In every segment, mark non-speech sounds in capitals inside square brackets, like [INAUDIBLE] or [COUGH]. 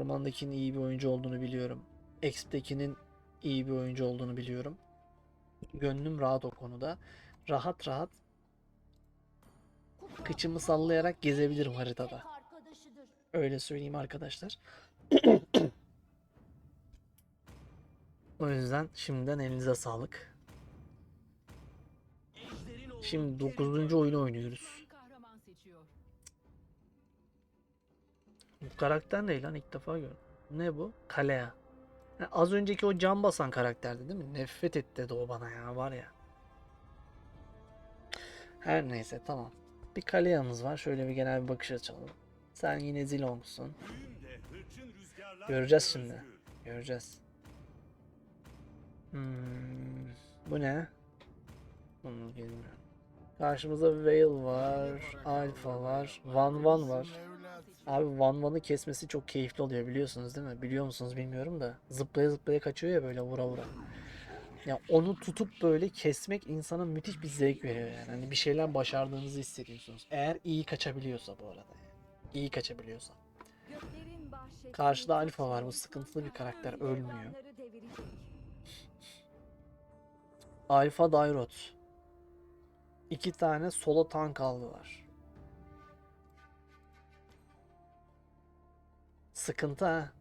Ormandakinin iyi bir oyuncu olduğunu biliyorum. Exp'tekinin iyi bir oyuncu olduğunu biliyorum. Gönlüm rahat o konuda. Rahat rahat kıçımı sallayarak gezebilirim haritada. Öyle söyleyeyim arkadaşlar. O yüzden şimdiden elinize sağlık. Şimdi 9. oyunu oynuyoruz. Karakter ne lan ilk defa gördüm. Ne bu? Kalea. Ha, az önceki o cam basan karakterdi değil mi? Nefret etti dedi o bana ya var ya. Her neyse tamam. Bir Kalea'mız var. Şöyle bir genel bir bakış açalım. Sen yine Zilong'sun. Göreceğiz şimdi. Göreceğiz. Hmm, bu ne? Bunu bilmiyorum. Karşımızda Veil var, Alpha var, Van Van var. Abi Van Van'ı kesmesi çok keyifli oluyor biliyorsunuz değil mi? Biliyor musunuz bilmiyorum da. Zıplaya zıplaya kaçıyor ya böyle vura vura. Ya onu tutup böyle kesmek insana müthiş bir zevk veriyor yani. Hani bir şeyler başardığınızı hissediyorsunuz. Eğer iyi kaçabiliyorsa bu arada. yani. İyi kaçabiliyorsa. Karşıda Alfa var. Bu sıkıntılı bir karakter. Ölmüyor. Alfa Dairot. İki tane solo tank aldılar. Sıkıntı ha.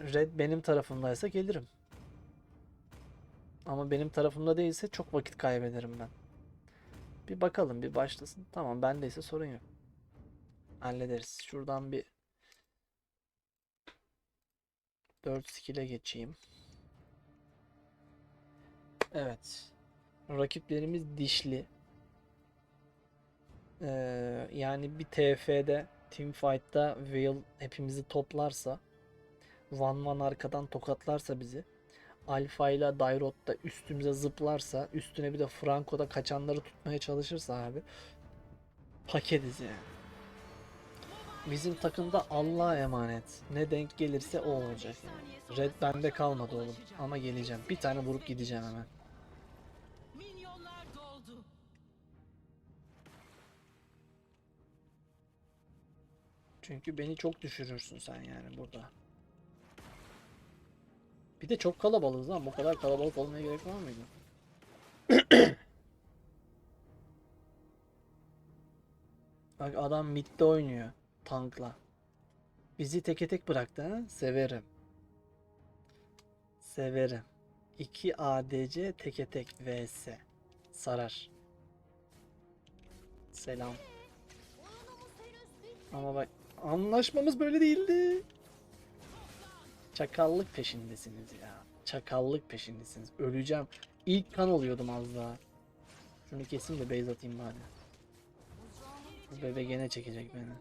Red benim tarafımdaysa gelirim. Ama benim tarafımda değilse çok vakit kaybederim ben. Bir bakalım bir başlasın. Tamam bendeyse sorun yok. Hallederiz. Şuradan bir 4 skill'e geçeyim. Evet. Rakiplerimiz dişli. Ee, yani bir TF'de Teamfight'ta Veil hepimizi toplarsa Van Van arkadan tokatlarsa bizi Alpha ile Dairot da üstümüze zıplarsa üstüne bir de Franco'da kaçanları tutmaya çalışırsa abi paketiz yani. Bizim takımda Allah'a emanet. Ne denk gelirse o olacak. Red bende kalmadı oğlum. Ama geleceğim. Bir tane vurup gideceğim hemen. Çünkü beni çok düşürürsün sen yani burada. Bir de çok kalabalığız lan. Bu kadar kalabalık olmaya gerek var mıydı? [CLEARS THROAT] Bak adam midde oynuyor. Tankla. Bizi teke tek bıraktı ha. Severim. Severim. 2 ADC teke tek vs. Sarar. Selam. Ama bak anlaşmamız böyle değildi. Çakallık peşindesiniz ya. Çakallık peşindesiniz. Öleceğim. İlk kan oluyordum az daha. Şunu keseyim de base atayım bari. Bu bebe gene çekecek beni.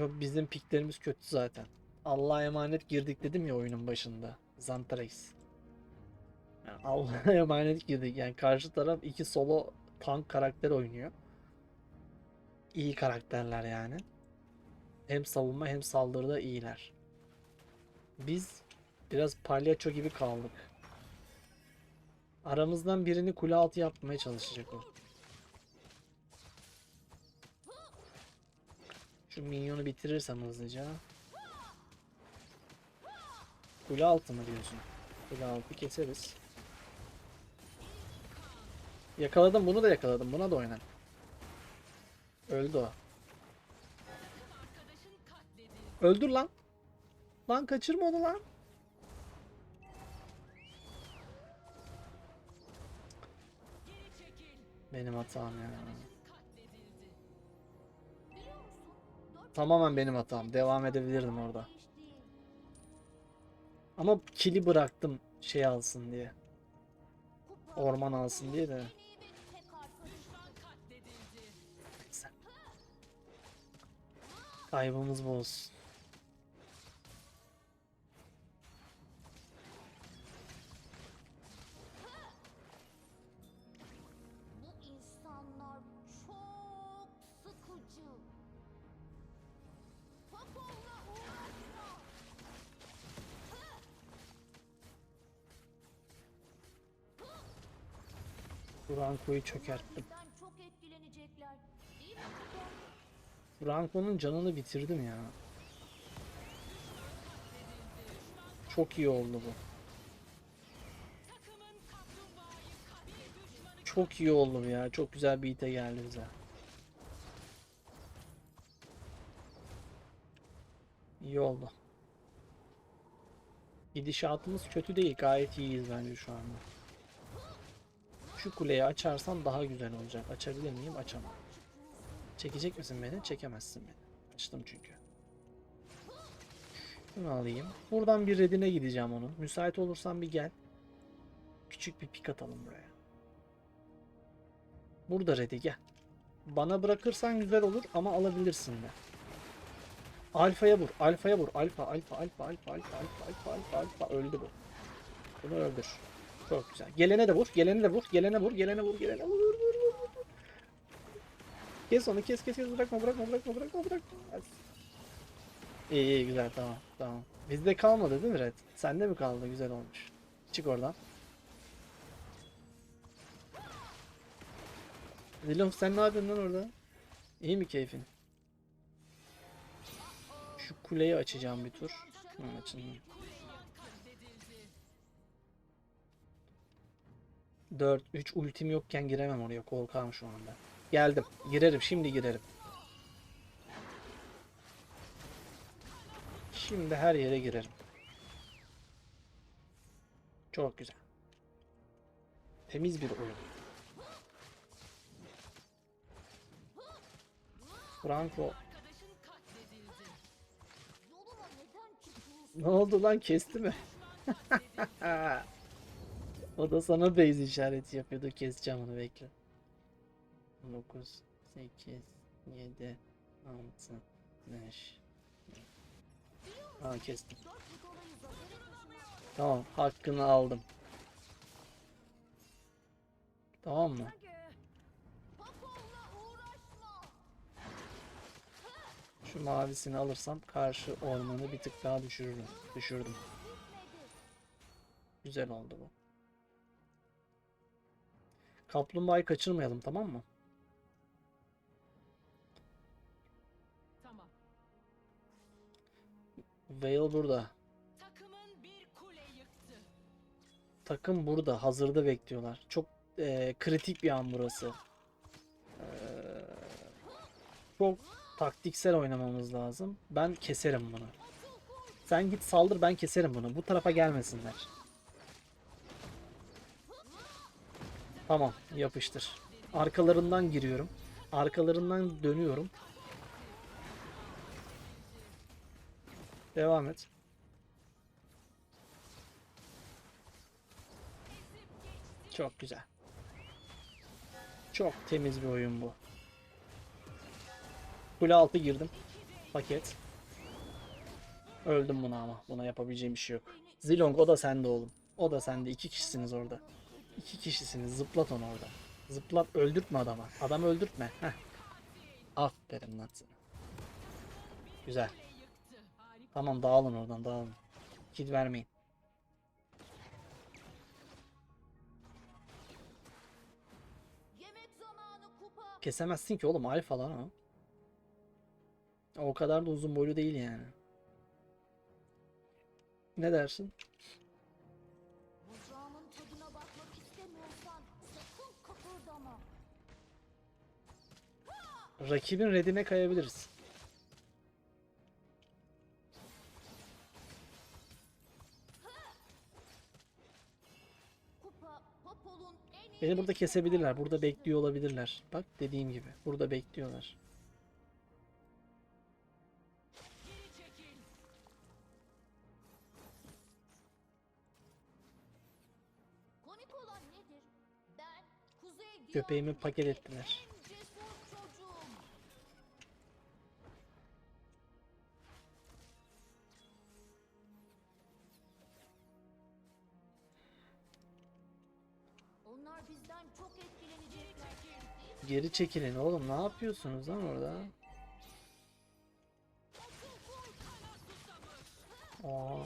Yok bizim piklerimiz kötü zaten. Allah'a emanet girdik dedim ya oyunun başında. Zantarex. Yani Allah'a [LAUGHS] emanet girdik. Yani karşı taraf iki solo tank karakter oynuyor. İyi karakterler yani. Hem savunma hem saldırıda iyiler. Biz biraz palyaço gibi kaldık. Aramızdan birini kule altı yapmaya çalışacak o. Şu minyonu bitirirsem hızlıca. Kule altı mı diyorsun? Kule altı keseriz. Yakaladım bunu da yakaladım. Buna da oynar. Öldü o. Öldür lan. Lan kaçırma onu lan. Benim hatam ya. Tamamen benim hatam. Devam edebilirdim orada. Ama kili bıraktım şey alsın diye. Orman alsın diye de. Kaybımız bu olsun. Bu insanlar çok sıkıcı. Popovla uğraşma. Franco'yu çökerttim. Kupa? Franco'nun canını bitirdim ya. Çok iyi oldu bu. Çok iyi oldu ya. Çok güzel bir ite geldi bize. İyi oldu. Gidişatımız kötü değil. Gayet iyiyiz bence şu anda. Şu kuleyi açarsam daha güzel olacak. Açabilir miyim? Açamam. Çekecek misin beni? Çekemezsin beni. Açtım çünkü. Şunu alayım. Buradan bir redine gideceğim onun. Müsait olursan bir gel. Küçük bir pik atalım buraya. Burada ready gel. Bana bırakırsan güzel olur ama alabilirsin de. Alfa'ya vur. Alfa'ya vur. Alfa, alfa, alfa, alfa, alfa, alfa, alfa, alfa, alfa. Öldü bu. Bunu öldür. Çok güzel. Gelene de vur. Gelene de vur. Gelene vur. Gelene vur. Gelene vur. Kes onu. Kes, kes, kes. Bırakma, bırakma, bırakma, bırakma, bırakma. Hadi. İyi, iyi, güzel. Tamam, tamam. Bizde kalmadı değil mi Red? Sende mi kaldı? Güzel olmuş. Çık oradan. Zilom sen ne yapıyorsun lan orada? İyi mi keyfin? Şu kuleyi açacağım bir tur. Hı, açın. kuleye katledildi. 4, 3 ultim yokken giremem oraya. Korkağım şu anda. Geldim. Girerim. Şimdi girerim. Şimdi her yere girerim. Çok güzel. Temiz bir oyun. Franco? Ne oldu lan kesti mi? [LAUGHS] o da sana base işareti yapıyordu. Keseceğim onu bekle. 9, 8, 7, 6, 5. Ha kestim. Tamam hakkını aldım. Tamam mı? Şu mavisini alırsam karşı ormanı bir tık daha düşürürüm. Düşürdüm. Güzel oldu bu. Kaplumbağayı kaçırmayalım tamam mı? Vale burada. Takım burada. Hazırda bekliyorlar. Çok eee, kritik bir an burası. Eee, çok taktiksel oynamamız lazım. Ben keserim bunu. Sen git saldır ben keserim bunu. Bu tarafa gelmesinler. Tamam yapıştır. Arkalarından giriyorum. Arkalarından dönüyorum. Devam et. Çok güzel. Çok temiz bir oyun bu. Kule altı girdim. Paket. Öldüm buna ama. Buna yapabileceğim bir şey yok. Zilong o da sende oğlum. O da sende. İki kişisiniz orada. İki kişisiniz. Zıplat onu orada. Zıplat. Öldürtme adama. Adamı öldürtme. Heh. Aferin lan sana. Güzel. Tamam dağılın oradan dağılın. Kid vermeyin. Kesemezsin ki oğlum alfa lan o. O kadar da uzun boylu değil yani. Ne dersin? Rakibin redine kayabiliriz. Beni burada kesebilirler. Burada bekliyor olabilirler. Bak dediğim gibi. Burada bekliyorlar. Köpeğimi paket ettiler. Onlar bizden çok etkilenecekler. Geri çekilin oğlum. Ne yapıyorsunuz lan orada? Aa,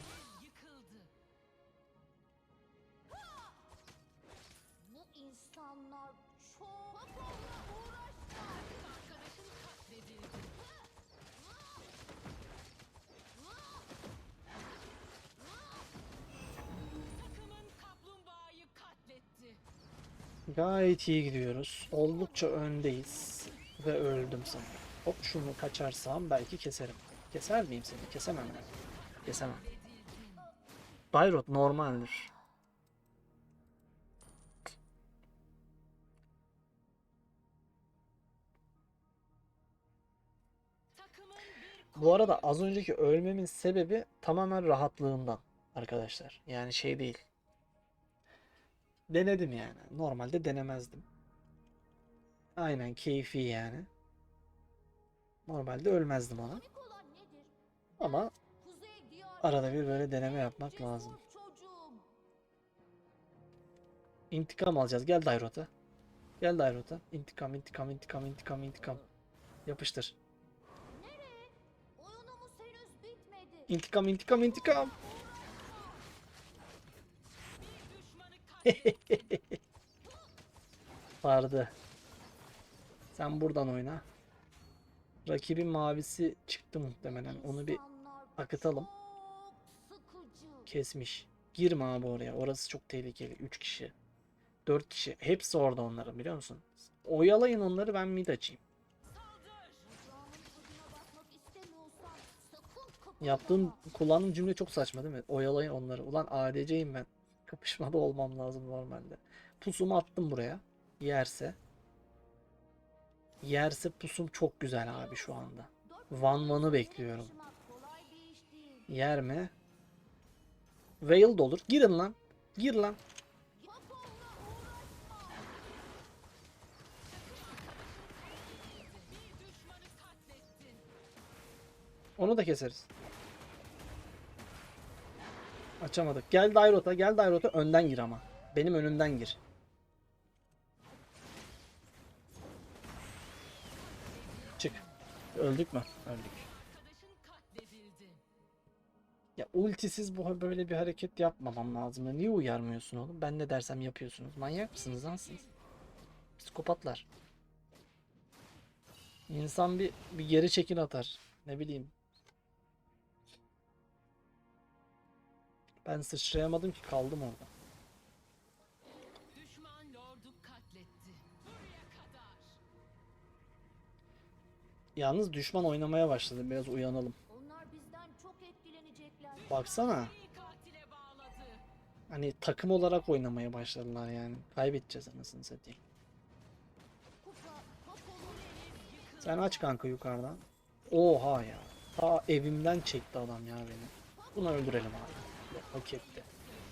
Gayet iyi gidiyoruz. Oldukça öndeyiz. Ve öldüm sanırım. Hop şunu kaçarsam belki keserim. Keser miyim seni? Kesemem ben. Kesemem. Bayrot normaldir. Bu arada az önceki ölmemin sebebi tamamen rahatlığından arkadaşlar. Yani şey değil. Denedim yani. Normalde denemezdim. Aynen keyfi yani. Normalde ölmezdim ona. Ama arada bir böyle deneme yapmak lazım. İntikam alacağız. Gel Dairot'a. Gel Dairot'a. İntikam, intikam, intikam, intikam, intikam. Yapıştır. İntikam, intikam, intikam. [LAUGHS] Vardı. Sen buradan oyna. Rakibin mavisi çıktı muhtemelen. Onu bir akıtalım. Kesmiş. Girme abi oraya. Orası çok tehlikeli. 3 kişi. 4 kişi. Hepsi orada onların biliyor musun? Oyalayın onları ben mid açayım. Yaptığım kullandığım cümle çok saçma değil mi? Oyalayın onları. Ulan ADC'yim ben. Kapışmada olmam lazım normalde. Pusumu attım buraya. Yerse. Yerse pusum çok güzel abi şu anda. Van Van'ı bekliyorum. Yer mi? Veil de olur. Girin lan. Gir lan. Onu da keseriz. Açamadık. Gel Dairot'a. Gel Dairot'a. Önden gir ama. Benim önümden gir. Çık. Öldük mü? Öldük. Ya ultisiz bu böyle bir hareket yapmamam lazım. Niye uyarmıyorsun oğlum? Ben ne dersem yapıyorsunuz. Manyak mısınız lan? Psikopatlar. İnsan bir bir geri çekil atar. Ne bileyim. Ben sıçrayamadım ki kaldım orada. Düşman lordu katletti. Buraya kadar. Yalnız düşman oynamaya başladı. Biraz uyanalım. Onlar bizden çok etkilenecekler. Baksana. İyi katile bağladı. Hani takım olarak oynamaya başladılar yani. Kaybedeceğiz anasını satayım. Kupa, Sen aç kanka yukarıdan. Oha ya. Ta evimden çekti adam ya beni. Bunu öldürelim abi. Hak etti.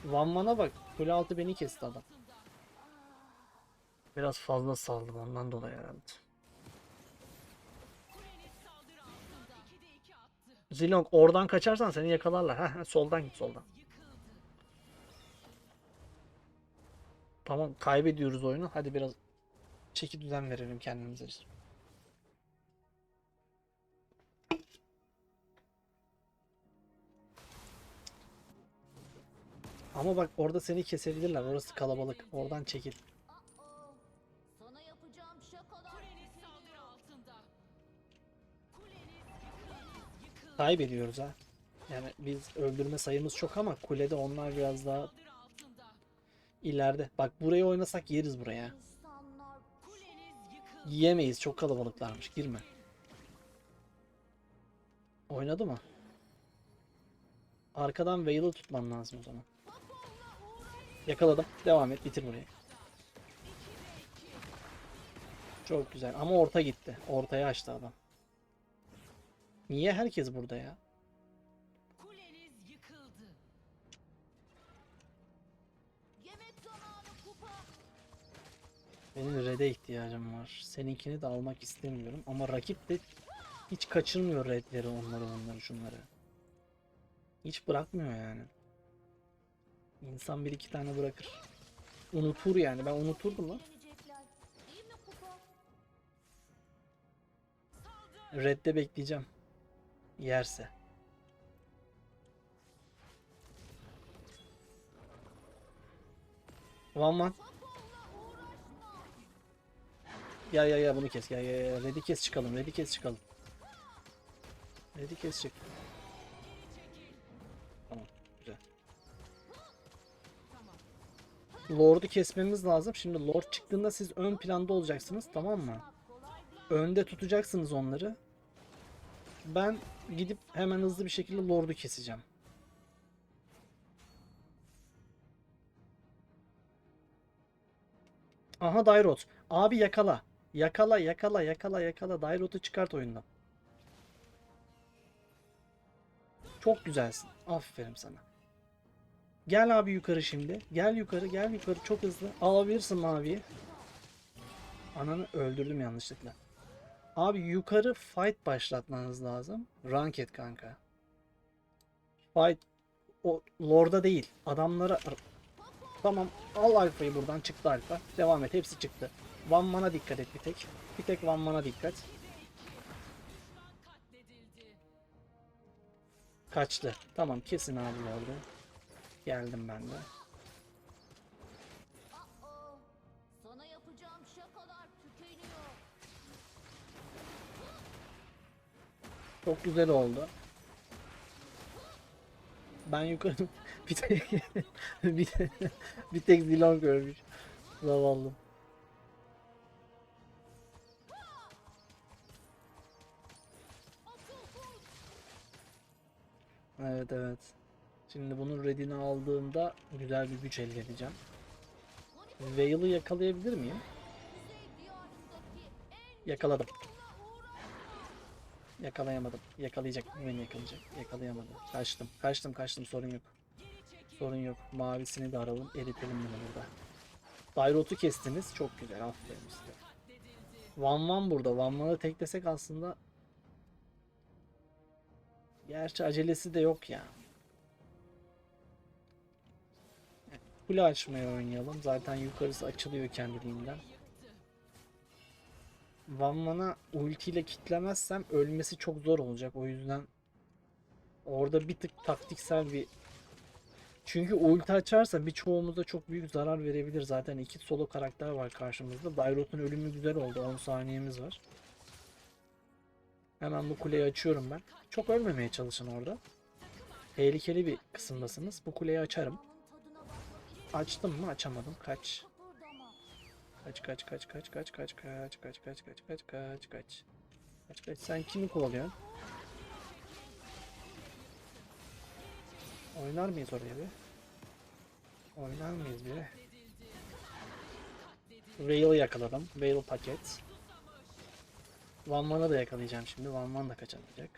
Van Van'a bak. Kule altı beni kesti adam. Biraz fazla saldım ondan dolayı herhalde. Zilong oradan kaçarsan seni yakalarlar. Heh, soldan git soldan. Tamam kaybediyoruz oyunu. Hadi biraz çeki düzen verelim kendimize. Ama bak orada seni kesebilirler. Orası kalabalık. Oradan çekil. Kaybediyoruz ha. Yani biz öldürme sayımız çok ama kulede onlar biraz daha ileride. Bak burayı oynasak yeriz buraya. Yiyemeyiz. Çok kalabalıklarmış. Girme. Oynadı mı? Arkadan Veil'ı tutman lazım o zaman. Yakaladım. Devam et. Bitir burayı. Çok güzel. Ama orta gitti. Ortaya açtı adam. Niye herkes burada ya? Benim red'e ihtiyacım var. Seninkini de almak istemiyorum. Ama rakip de hiç kaçırmıyor redleri onları onları şunları. Hiç bırakmıyor yani. İnsan bir iki tane bırakır. Unutur yani. Ben unuturdum lan. Red'de bekleyeceğim. Yerse. One man. Gel gel gel bunu kes. Gel gel gel. Ready kes çıkalım. Ready kes çıkalım. Ready kes çık. Lord'u kesmemiz lazım. Şimdi Lord çıktığında siz ön planda olacaksınız. Tamam mı? Önde tutacaksınız onları. Ben gidip hemen hızlı bir şekilde Lord'u keseceğim. Aha Dairot. Abi yakala. Yakala yakala yakala yakala. Dairot'u çıkart oyundan. Çok güzelsin. Aferin sana. Gel abi yukarı şimdi. Gel yukarı gel yukarı çok hızlı. Alabilirsin maviyi. Ananı öldürdüm yanlışlıkla. Abi yukarı fight başlatmanız lazım. Ranked kanka. Fight o Lord'a değil. Adamlara Tamam al alfayı buradan çıktı alfa. Devam et hepsi çıktı. One mana dikkat et bir tek. Bir tek one mana dikkat. Kaçtı. Tamam kesin abi orada. Geldim ben de. Sana yapacağım şakalar tükeniyor. Çok güzel oldu. Ben yukarı [LAUGHS] [LAUGHS] bir tek bir, bir tek Zilon görmüş. Zavallı. Evet evet. Şimdi bunun redini aldığımda güzel bir güç elde edeceğim. Veil'ı yakalayabilir miyim? Yakaladım. Yakalayamadım. Yakalayacak. Beni yakalayacak. Yakalayamadı. Kaçtım. Kaçtım kaçtım sorun yok. Sorun yok. Mavisini de aralım. Eritelim bunu burada. Dairot'u kestiniz. Çok güzel. Aferin size. Van Van burada. Van Van'ı teklesek aslında Gerçi acelesi de yok ya. Kule açmaya oynayalım. Zaten yukarısı açılıyor kendiliğinden. Van Van'a ultiyle kitlemezsem ölmesi çok zor olacak. O yüzden orada bir tık taktiksel bir çünkü ulti açarsa birçoğumuza çok büyük zarar verebilir. Zaten iki solo karakter var karşımızda. Dairot'un ölümü güzel oldu. 10 saniyemiz var. Hemen bu kuleyi açıyorum ben. Çok ölmemeye çalışın orada. Tehlikeli bir kısımdasınız. Bu kuleyi açarım. Açtım mı? Açamadım. Kaç. Kaç kaç kaç kaç kaç kaç kaç kaç kaç kaç kaç kaç kaç kaç kaç sen kimi kovalıyorsun? Oynar mıyız oraya bir? Oynar mıyız bir? Veil yakaladım. Veil paket. Man'ı da yakalayacağım şimdi. Man da kaçamayacak.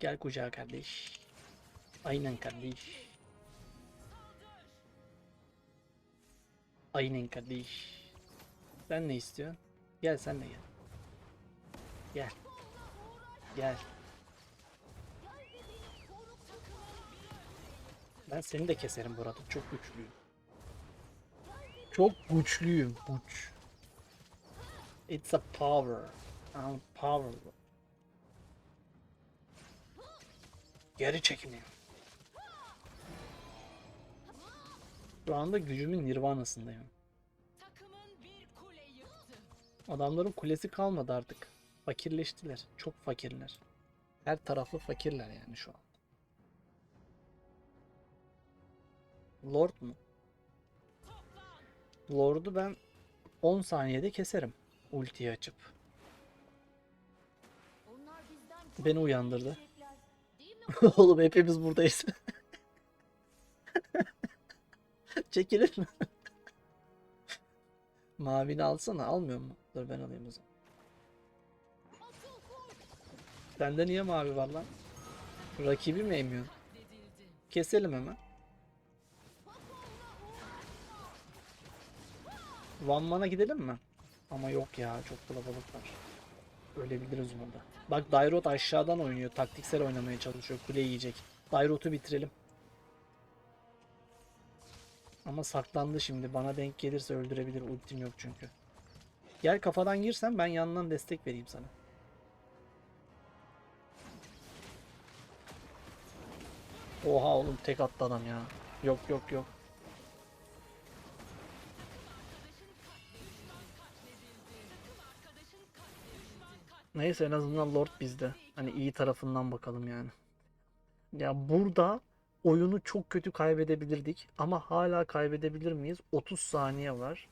Gel kucağa kardeş. Aynen kardeş. Aynen kardeş. Sen ne istiyorsun? Gel sen de gel. Gel. Gel. Ben seni de keserim burada. Çok güçlüyüm. Çok güçlüyüm. Güç. It's a power. I'm powerful. Geri çekilin. Şu anda gücümün nirvanasındayım. Adamların kulesi kalmadı artık. Fakirleştiler. Çok fakirler. Her tarafı fakirler yani şu an. Lord mu? Lord'u ben 10 saniyede keserim. Ultiyi açıp. Beni uyandırdı. [LAUGHS] Oğlum hepimiz buradayız. [LAUGHS] [LAUGHS] Çekilir mi? [LAUGHS] Mavini alsana. Almıyor mu? Dur ben alayım o zaman. Sende niye mavi var lan? Rakibi mi emiyorsun? Keselim hemen. Van Man'a gidelim mi? Ama yok ya çok kalabalık. Ölebiliriz orada. Bak Dairot aşağıdan oynuyor. Taktiksel oynamaya çalışıyor. Kule yiyecek. Dairot'u bitirelim. Ama saklandı şimdi. Bana denk gelirse öldürebilir. Ultim yok çünkü. Gel kafadan girsen ben yandan destek vereyim sana. Oha oğlum tek attı adam ya. Yok yok yok. Neyse en azından Lord bizde. Hani iyi tarafından bakalım yani. Ya burada oyunu çok kötü kaybedebilirdik ama hala kaybedebilir miyiz? 30 saniye var.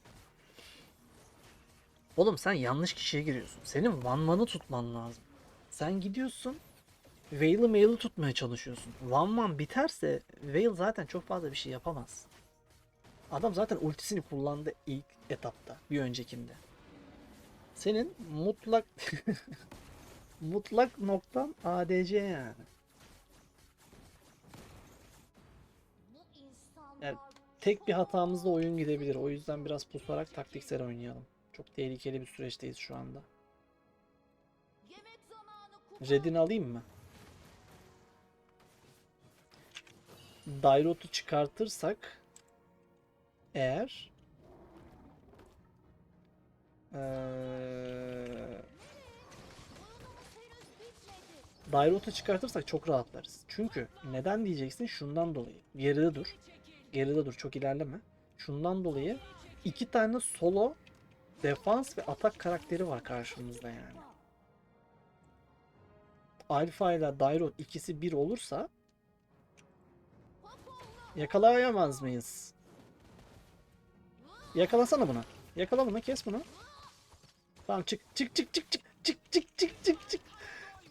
Oğlum sen yanlış kişiye giriyorsun. Senin Van Van'ı tutman lazım. Sen gidiyorsun Veil'ı mail'i tutmaya çalışıyorsun. Van Van biterse Veil zaten çok fazla bir şey yapamaz. Adam zaten ultisini kullandı ilk etapta. Bir öncekinde. Senin mutlak [LAUGHS] mutlak noktan ADC yani. Tek bir hatamızla oyun gidebilir. O yüzden biraz pusarak taktiksel oynayalım. Çok tehlikeli bir süreçteyiz şu anda. Red'ini alayım mı? Dairot'u çıkartırsak eğer bitmedi. Dairot'u çıkartırsak çok rahatlarız. Çünkü neden diyeceksin? Şundan dolayı. Geride dur. Geride dur. Çok ilerleme. Şundan dolayı iki tane solo defans ve atak karakteri var karşımızda yani. Alpha ile Dairot ikisi bir olursa yakalayamaz mıyız? Yakalasana bunu. Yakala bunu, kes bunu. Tamam çık çık çık çık çık çık çık çık çık.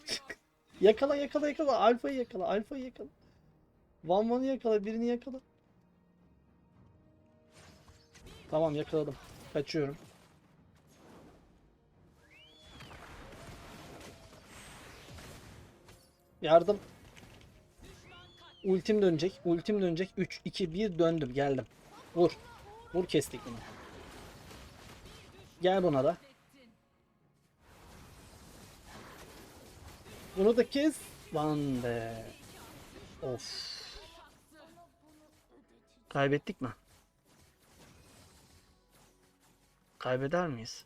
Çık. Yakala yakala yakala. Alfa'yı yakala. Alfa'yı yakala. Van Van'ı yakala. Birini yakala. Tamam yakaladım. Kaçıyorum. Yardım. Ultim dönecek. Ultim dönecek. 3, 2, 1 döndüm. Geldim. Vur. Vur kestik bunu. Gel buna da. Bunu da kes. Lan be. Of. Kaybettik mi? Kaybeder miyiz?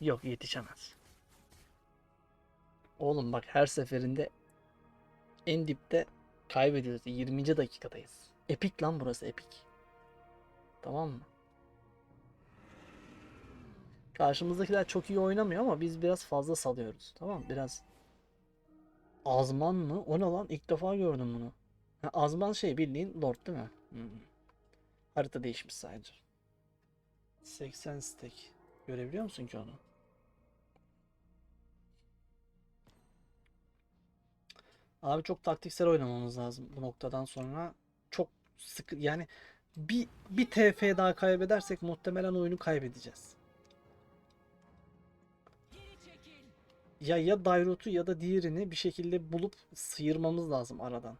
Yok yetişemez. Oğlum bak her seferinde en dipte kaybediyoruz. 20. dakikadayız. Epik lan burası epik. Tamam mı? Karşımızdakiler çok iyi oynamıyor ama biz biraz fazla salıyoruz. Tamam? Biraz Azman mı? O ne lan? İlk defa gördüm bunu. Ha, Azman şey bildiğin Lord değil mi? Hmm. Harita değişmiş sadece. 80 stack. Görebiliyor musun ki onu? Abi çok taktiksel oynamamız lazım bu noktadan sonra. Çok sıkı yani bir bir TF daha kaybedersek muhtemelen oyunu kaybedeceğiz. Ya ya Dairot'u ya da diğerini bir şekilde bulup sıyırmamız lazım aradan.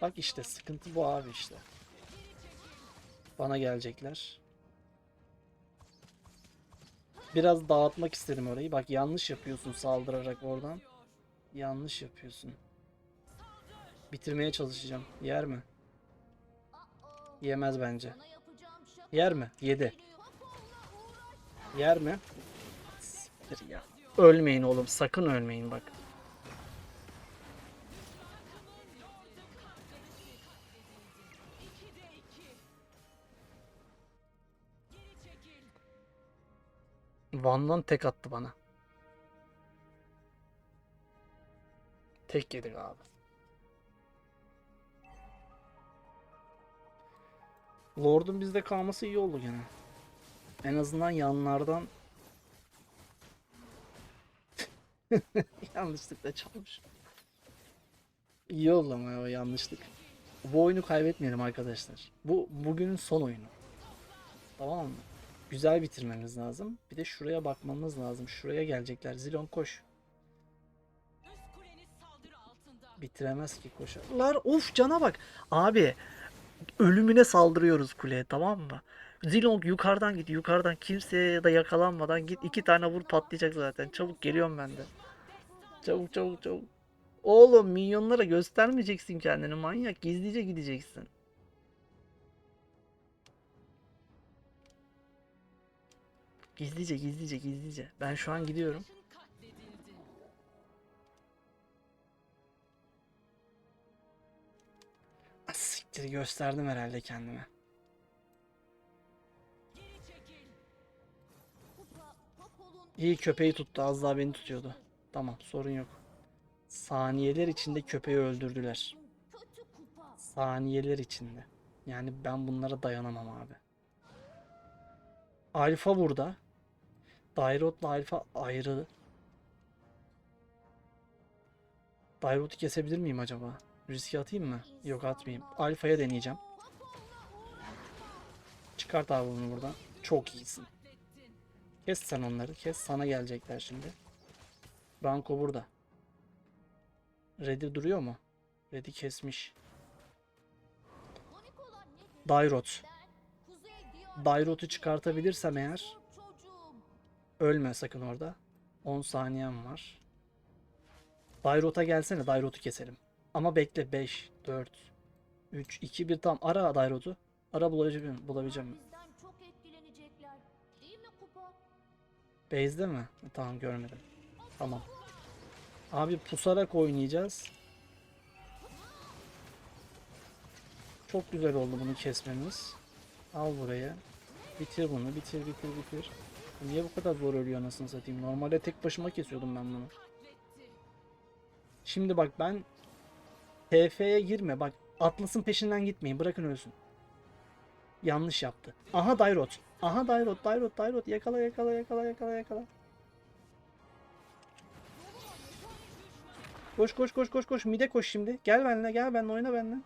Bak işte sıkıntı bu abi işte. Bana gelecekler. Biraz dağıtmak istedim orayı. Bak yanlış yapıyorsun saldırarak oradan. Yanlış yapıyorsun. Bitirmeye çalışacağım. Yer mi? Yemez bence. Yer mi? Yedi. Yer mi? Siktir ya. Ölmeyin oğlum. Sakın ölmeyin bak. Van'dan tek attı bana. Tek yedik abi. Lord'un bizde kalması iyi oldu gene. En azından yanlardan [LAUGHS] yanlışlıkla çalmış. İyi oldu ama o yanlışlık. Bu oyunu kaybetmeyelim arkadaşlar. Bu bugünün son oyunu. Tamam mı? Güzel bitirmemiz lazım. Bir de şuraya bakmamız lazım. Şuraya gelecekler. Zilon koş. Bitiremez ki koşarlar. Of cana bak. Abi ölümüne saldırıyoruz kuleye tamam mı? Zilong yukarıdan git yukarıdan kimseye de yakalanmadan git iki tane vur patlayacak zaten. Çabuk geliyorum ben de. Çabuk çabuk çabuk. Oğlum minyonlara göstermeyeceksin kendini manyak. Gizlice gideceksin. Gizlice gizlice gizlice. Ben şu an gidiyorum. Ah, Siktir gösterdim herhalde kendime. İyi köpeği tuttu. Az daha beni tutuyordu. Tamam sorun yok. Saniyeler içinde köpeği öldürdüler. Saniyeler içinde. Yani ben bunlara dayanamam abi. Alfa burada. Dairot'la Alfa ayrı. Dairot'u kesebilir miyim acaba? Riske atayım mı? Yok atmayayım. Alfa'ya deneyeceğim. Çıkart abi bunu buradan. Çok iyisin. Kes sen onları. Kes. Sana gelecekler şimdi. Branko burada. Red'i duruyor mu? Red'i kesmiş. Dairot. Dairot'u çıkartabilirsem eğer. Ölme sakın orada. 10 saniyem var. Dairot'a gelsene. Dairot'u keselim. Ama bekle 5, 4, 3, 2, 1 tam ara Dairot'u. Ara bulabileceğim, bulabileceğim? Base'de mi? Tamam görmedim. Tamam. Abi pusarak oynayacağız. Çok güzel oldu bunu kesmemiz. Al buraya. Bitir bunu. Bitir bitir bitir. Niye bu kadar zor ölüyor anasını satayım? Normalde tek başıma kesiyordum ben bunu. Şimdi bak ben TF'ye girme bak. Atlas'ın peşinden gitmeyin. Bırakın ölsün. Yanlış yaptı. Aha Dairot. Aha Dairot, Dairot, Dairot. Yakala, yakala, yakala, yakala, yakala. Koş, koş, koş, koş, koş. Mide koş şimdi. Gel benimle, gel benimle, oyna benimle.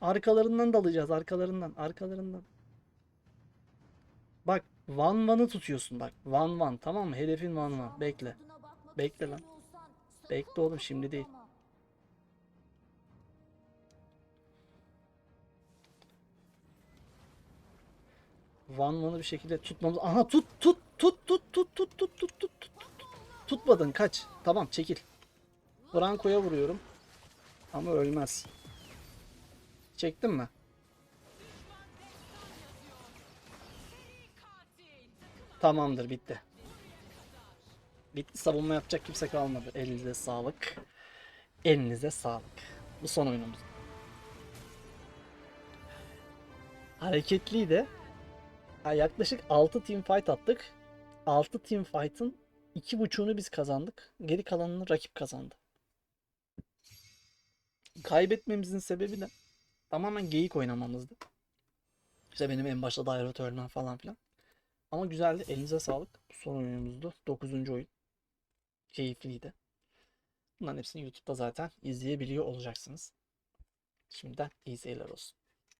Arkalarından dalacağız, arkalarından, arkalarından. Bak, Van Van'ı tutuyorsun bak. Van Van, tamam mı? Hedefin Van Van. Bekle. Bekle lan. Bekle oğlum, şimdi değil. Van Van'ı bir şekilde tutmamız... Aha tut, tut, tut, tut, tut, tut, tut, tut, tut, tut. Tutmadın, kaç. Tamam, çekil. Branko'ya vuruyorum. Ama ölmez. Çektin mi? Tamamdır bitti. Bitti savunma yapacak kimse kalmadı. Elinize sağlık. Elinize sağlık. Bu son oyunumuz. Hareketliydi. Ha, yaklaşık 6 team fight attık. 6 team fight'ın 2.5'unu biz kazandık. Geri kalanını rakip kazandı. Kaybetmemizin sebebi de tamamen geyik oynamamızdı. İşte benim en başta daire ölmem falan filan. Ama güzeldi. Elinize sağlık. Bu son oyunumuzdu. 9. oyun. Keyifliydi. Bunların hepsini YouTube'da zaten izleyebiliyor olacaksınız. Şimdiden iyi seyirler olsun.